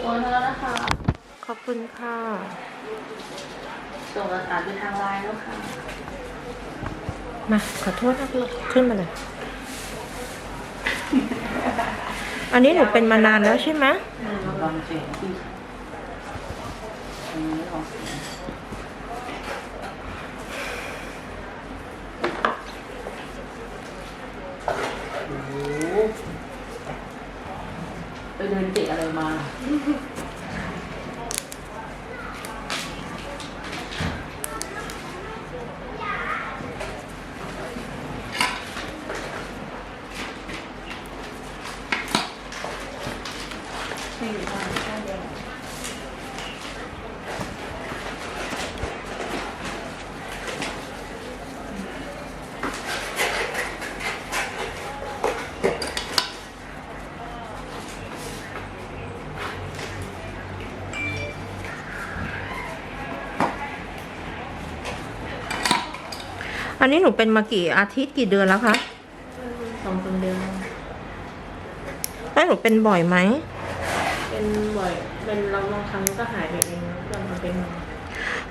โอนแล้วนะคะ ขอบคุณค่ะ ส่งหลักฐานไปทางไลน์แล้วค่ะ มา ขอโทษนะลูกขึ้นมาเลย อันนี้หนูเป็นมานานแล้วใช่ไหม ลองเสียงที่อันนี้ออกเสียงโอ้โหไป เดินเตะอะไรมา อันนี้หนูเป็นมากี่อาทิตย์กี่เดือนแล้วคะสองสามเดือนแล้วหนูเป็นบ่อยไหม เป็นบ่อยเป็นเราบางครั้งก็หายไปเองบางครั้งเป็น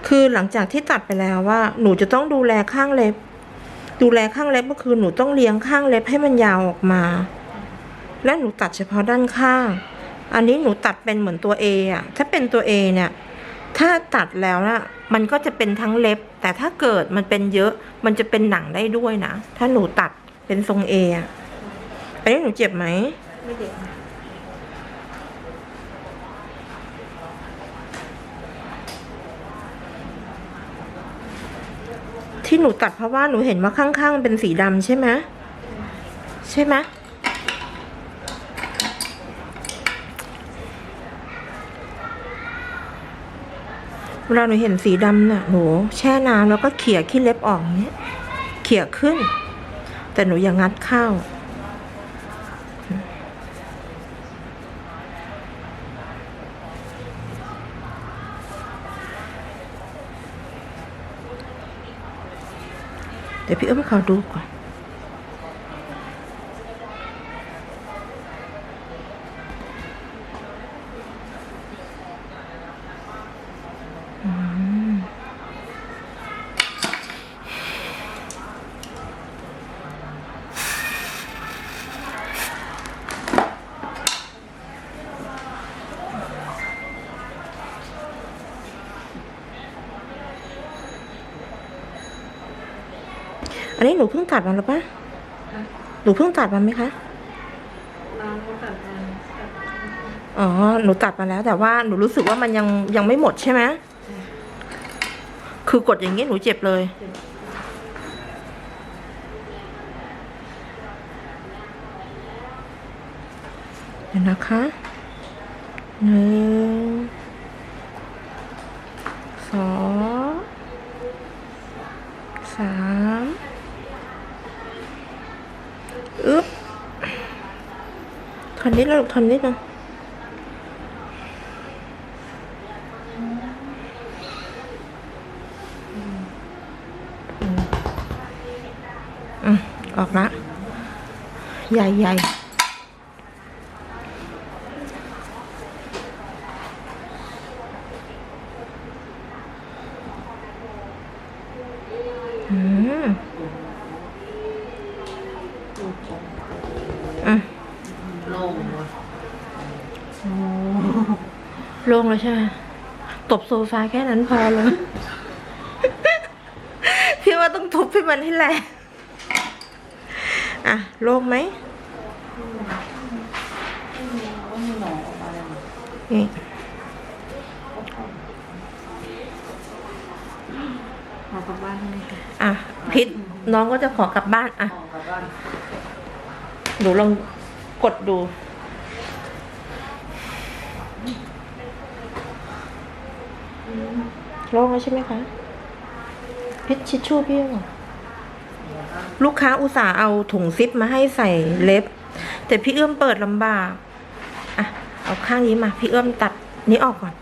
คือหลังจากที่ตัดไปแล้วว่า หนูจะต้องดูแลข้างเล็บ ดูแลข้างเล็บก็คือหนูต้องเลี้ยงข้างเล็บให้มันยาวออกมา และหนูตัดเฉพาะด้านข้าง อันนี้หนูตัดเป็นเหมือนตัว A อะถ้าเป็นตัว A เนี่ย ถ้าตัดแล้วนะมันก็จะเป็นทั้งเล็บ แต่ถ้าเกิดมันเป็นเยอะ มันจะเป็นหนังได้ด้วยนะ ถ้าหนูตัดเป็นทรง A อะอันนี้หนูเจ็บไหมไม่เด็กที่หนูตัดเพราะว่าหนูเห็นว่าข้างๆมันเป็นสีดำใช่ไหมใช่ไหม เวลาหนูเห็นสีดำน่ะหนูแช่น้ำแล้วก็เขี่ยขี้เล็บออกอย่างเนี้ยเขี่ยขึ้น แต่หนูอย่างงัดเข้าเดี๋ยวพี่เอื้อมขอดูก่อน อันนี้หนูเพิ่งตัดมาหรือปะหนูเพิ่งตัดมาไหมคะน้องเขาตัดมาตัดอ๋อ หนูตัดมาแล้ว แต่ว่าหนูรู้สึกว่ามันยังยังไม่หมดใช่ไหมคือกดอย่างนี้หนูเจ็บเลย เดี๋ยวนะคะหนึ่งสองสามอึ๊บ ทนนิดแล้วลูกทนนิดนึงอืมออกละ ใหญ่ใหญ่อืมอืม โล่งเลย โล่งแล้วใช่ไหมตบโซฟาแค่นั้นพอเลยพี่ว่าต้องทุบให้มันให้แรงอะโล่งไหมก็มีหนองออกมาเลยนี่ขอกลับบ้านได้ไหมคะอะพิษน้องก็จะขอกลับบ้านอะขอกลับบ้านหนูลองกดดู โล่งแล้วใช่ไหมคะพิชชิชชู่พี่เหรอลูกค้าอุตส่าห์เอาถุงซิปมาให้ใส่เล็บ แต่พี่เอื้อมเปิดลำบาก อะ เอาข้างนี้มา พี่เอื้อมตัดนี้ออกก่อน